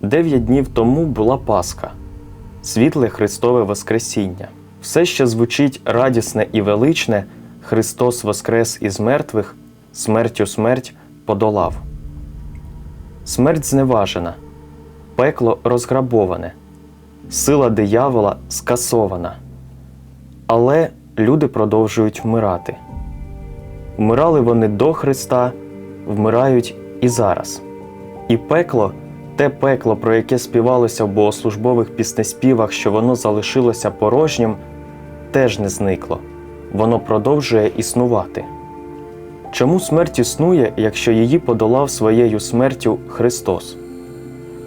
Дев'ять днів тому була Пасха, світле Христове Воскресіння. Все ще звучить радісне і величне Христос Воскрес із мертвих, смертю смерть подолав. Смерть зневажена, пекло розграбоване, сила диявола скасована. Але люди продовжують вмирати. Вмирали вони до Христа, вмирають і зараз. І пекло, те пекло, про яке співалося в богослужбових піснеспівах, що воно залишилося порожнім, теж не зникло. Воно продовжує існувати. Чому смерть існує, якщо її подолав своєю смертю Христос?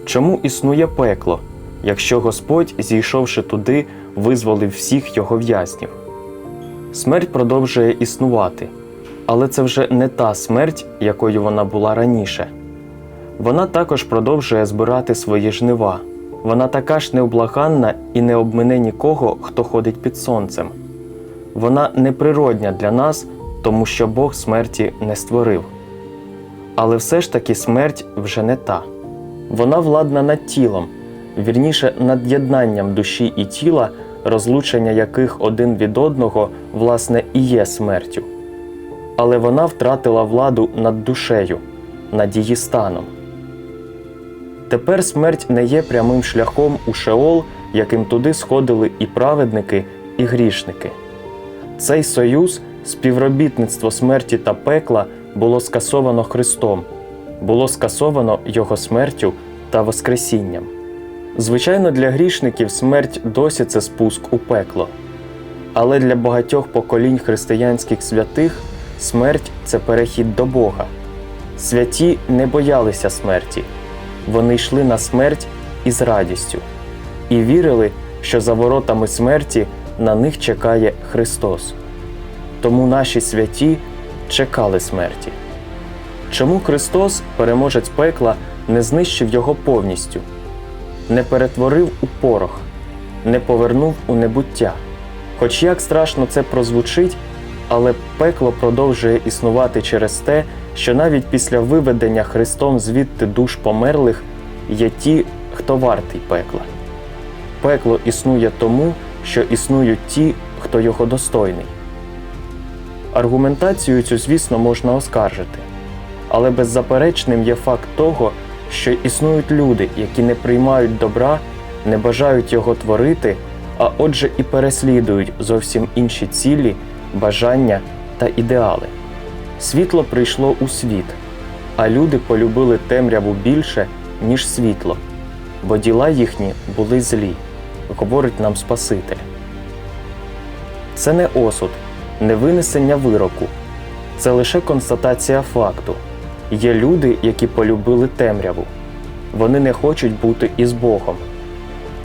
Чому існує пекло, якщо Господь, зійшовши туди, визволив всіх його в'язнів? Смерть продовжує існувати, але це вже не та смерть, якою вона була раніше. Вона також продовжує збирати свої жнива. Вона така ж необлаганна і не обмине нікого, хто ходить під сонцем. Вона неприродня для нас, тому що Бог смерті не створив. Але все ж таки смерть вже не та. Вона владна над тілом, вірніше над єднанням душі і тіла, розлучення яких один від одного, власне, і є смертю. Але вона втратила владу над душею, над її станом. Тепер смерть не є прямим шляхом у Шеол, яким туди сходили і праведники, і грішники. Цей союз, співробітництво смерті та пекла було скасовано Христом, було скасовано Його смертю та Воскресінням. Звичайно, для грішників смерть досі це спуск у пекло. Але для багатьох поколінь християнських святих смерть це перехід до Бога. Святі не боялися смерті, вони йшли на смерть із радістю і вірили, що за воротами смерті на них чекає Христос. Тому наші святі чекали смерті. Чому Христос, переможець пекла, не знищив його повністю, не перетворив у порох, не повернув у небуття? Хоч як страшно це прозвучить, але пекло продовжує існувати через те, що навіть після виведення Христом звідти душ померлих є ті, хто вартий пекла. Пекло існує тому, що існують ті, хто його достойний. Аргументацію цю, звісно, можна оскаржити, але беззаперечним є факт того, що існують люди, які не приймають добра, не бажають його творити, а отже і переслідують зовсім інші цілі, бажання та ідеали. Світло прийшло у світ, а люди полюбили темряву більше, ніж світло, бо діла їхні були злі, говорить нам Спаситель. Це не осуд, не винесення вироку, це лише констатація факту. Є люди, які полюбили темряву. Вони не хочуть бути із Богом.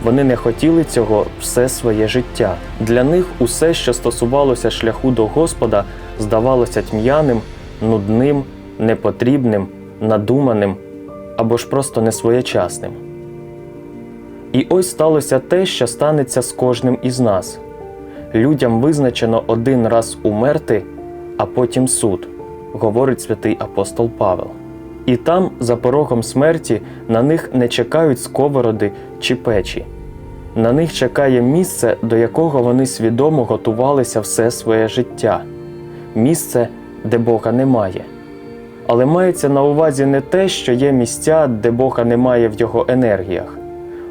Вони не хотіли цього все своє життя. Для них усе, що стосувалося шляху до Господа, здавалося тьмяним, нудним, непотрібним, надуманим або ж просто несвоєчасним. І ось сталося те, що станеться з кожним із нас. Людям визначено один раз умерти, а потім суд, говорить святий апостол Павел. І там, за порогом смерті, на них не чекають сковороди чи печі. На них чекає місце, до якого вони свідомо готувалися все своє життя, місце, де Бога немає. Але мається на увазі не те, що є місця, де Бога немає в його енергіях,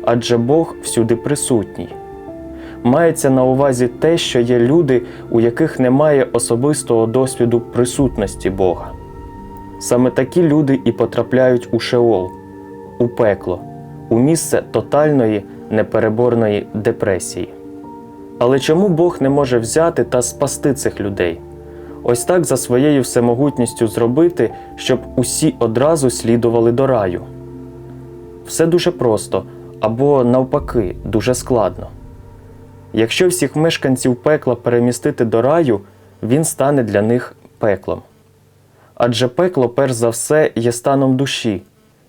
адже Бог всюди присутній. Мається на увазі те, що є люди, у яких немає особистого досвіду присутності Бога. Саме такі люди і потрапляють у Шеол, у пекло, у місце тотальної непереборної депресії. Але чому Бог не може взяти та спасти цих людей? Ось так за своєю всемогутністю зробити, щоб усі одразу слідували до раю. Все дуже просто або навпаки, дуже складно. Якщо всіх мешканців пекла перемістити до раю, він стане для них пеклом. Адже пекло, перш за все, є станом душі,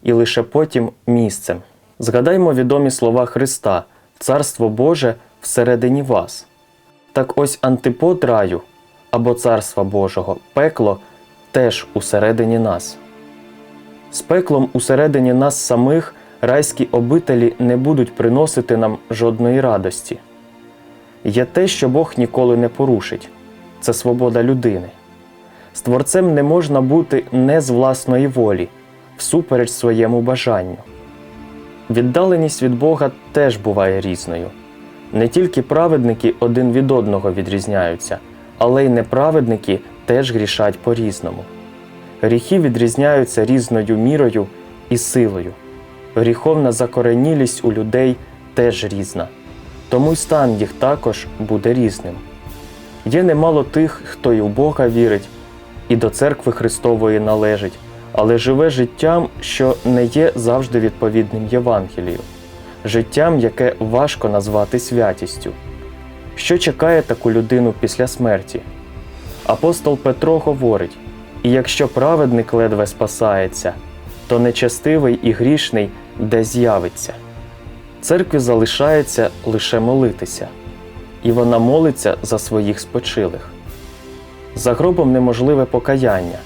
і лише потім місцем. Згадаймо відомі слова Христа Царство Боже всередині вас. Так ось антипод раю або Царства Божого, пекло теж усередині нас. З пеклом усередині нас самих райські обителі не будуть приносити нам жодної радості. Є те, що Бог ніколи не порушить це свобода людини. З творцем не можна бути не з власної волі, всупереч своєму бажанню. Віддаленість від Бога теж буває різною. Не тільки праведники один від одного відрізняються, але й неправедники теж грішать по-різному. Гріхи відрізняються різною мірою і силою. Гріховна закоренілість у людей теж різна, тому й стан їх також буде різним. Є немало тих, хто і в Бога вірить, і до церкви Христової належить, але живе життям, що не є завжди відповідним Євангелію, життям, яке важко назвати святістю. Що чекає таку людину після смерті? Апостол Петро говорить: і якщо праведник ледве спасається, то нечестивий і грішний де з'явиться. Церкві залишається лише молитися, і вона молиться за своїх спочилих. За гробом неможливе покаяння.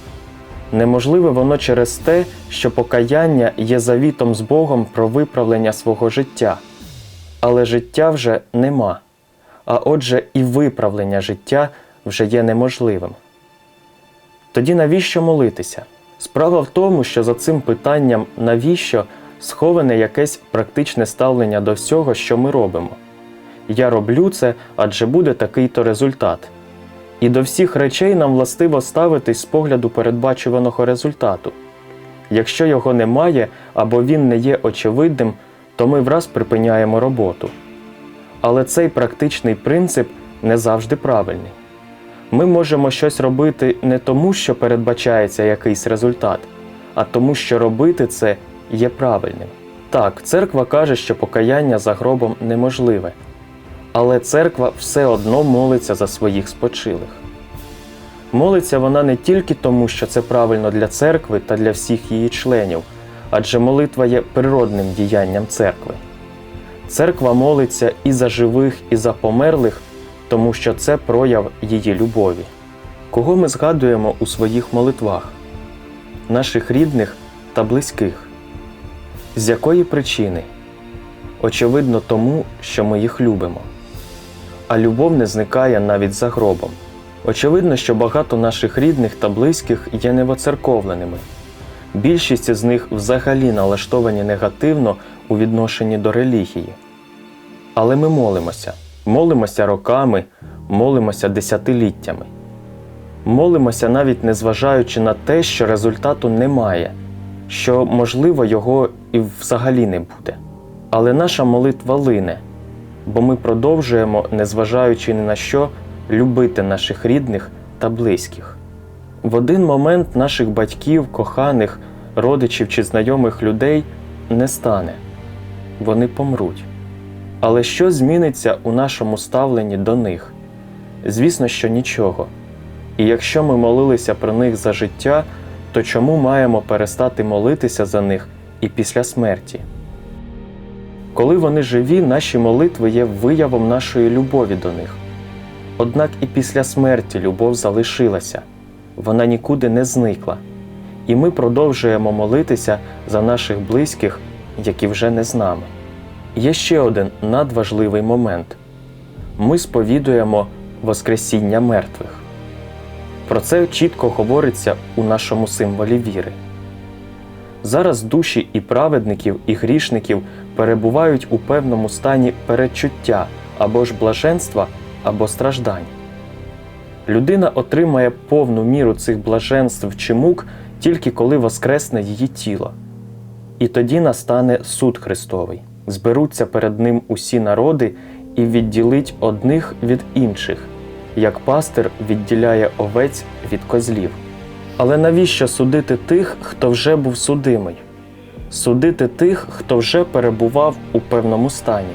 Неможливе воно через те, що покаяння є завітом з Богом про виправлення свого життя, але життя вже нема, а отже, і виправлення життя вже є неможливим. Тоді навіщо молитися? Справа в тому, що за цим питанням навіщо сховане якесь практичне ставлення до всього, що ми робимо. Я роблю це, адже буде такий-то результат. І до всіх речей нам властиво ставитись з погляду передбачуваного результату. Якщо його немає або він не є очевидним, то ми враз припиняємо роботу. Але цей практичний принцип не завжди правильний. Ми можемо щось робити не тому, що передбачається якийсь результат, а тому, що робити це є правильним. Так, церква каже, що покаяння за гробом неможливе, але церква все одно молиться за своїх спочилих. Молиться вона не тільки тому, що це правильно для церкви та для всіх її членів, адже молитва є природним діянням церкви. Церква молиться і за живих, і за померлих, тому що це прояв її любові. Кого ми згадуємо у своїх молитвах? Наших рідних та близьких. З якої причини? Очевидно, тому, що ми їх любимо. А любов не зникає навіть за гробом. Очевидно, що багато наших рідних та близьких є невоцерковленими. Більшість з них взагалі налаштовані негативно у відношенні до релігії. Але ми молимося, молимося роками, молимося десятиліттями. Молимося навіть незважаючи на те, що результату немає, що, можливо, його і взагалі не буде. Але наша молитва лине, бо ми продовжуємо, незважаючи ні на що, любити наших рідних та близьких. В один момент наших батьків, коханих, родичів чи знайомих людей не стане, вони помруть. Але що зміниться у нашому ставленні до них? Звісно, що нічого. І якщо ми молилися про них за життя, то чому маємо перестати молитися за них і після смерті? Коли вони живі, наші молитви є виявом нашої любові до них. Однак і після смерті любов залишилася, вона нікуди не зникла, і ми продовжуємо молитися за наших близьких, які вже не з нами. Є ще один надважливий момент ми сповідуємо Воскресіння мертвих. Про це чітко говориться у нашому символі віри. Зараз душі і праведників, і грішників перебувають у певному стані передчуття або ж блаженства, або страждань. Людина отримає повну міру цих блаженств чи мук тільки коли воскресне її тіло. І тоді настане суд Христовий, зберуться перед Ним усі народи і відділить одних від інших, як пастир відділяє овець від козлів. Але навіщо судити тих, хто вже був судимий? Судити тих, хто вже перебував у певному стані.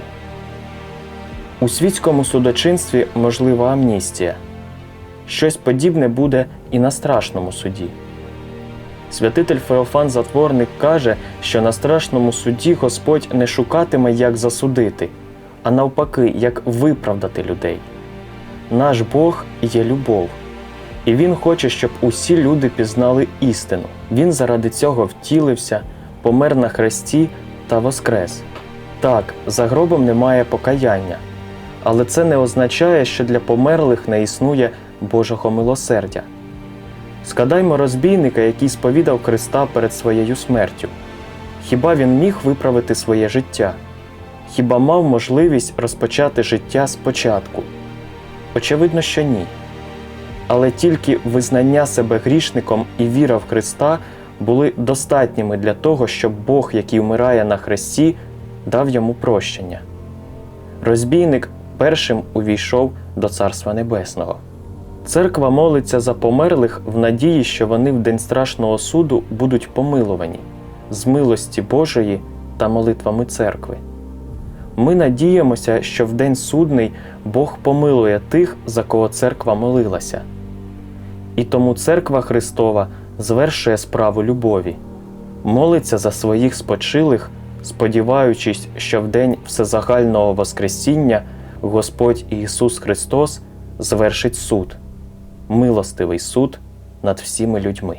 У світському судочинстві можлива амністія. Щось подібне буде і на страшному суді. Святитель Феофан Затворник каже, що на страшному суді Господь не шукатиме, як засудити, а навпаки, як виправдати людей. Наш Бог є любов, і Він хоче, щоб усі люди пізнали істину. Він заради цього втілився, помер на хресті, та воскрес. Так, за гробом немає покаяння, але це не означає, що для померлих не існує Божого милосердя. Згадаймо розбійника, який сповідав Христа перед своєю смертю. Хіба він міг виправити своє життя? Хіба мав можливість розпочати життя спочатку? Очевидно, що ні. Але тільки визнання себе грішником і віра в Христа були достатніми для того, щоб Бог, який вмирає на хресті, дав йому прощення. Розбійник першим увійшов до Царства Небесного. Церква молиться за померлих в надії, що вони в день страшного суду будуть помилувані з милості Божої та молитвами церкви. Ми надіємося, що в день судний Бог помилує тих, за кого церква молилася. І тому церква Христова звершує справу любові, молиться за своїх спочилих, сподіваючись, що в день всезагального Воскресіння Господь Ісус Христос звершить суд, милостивий суд над всіми людьми.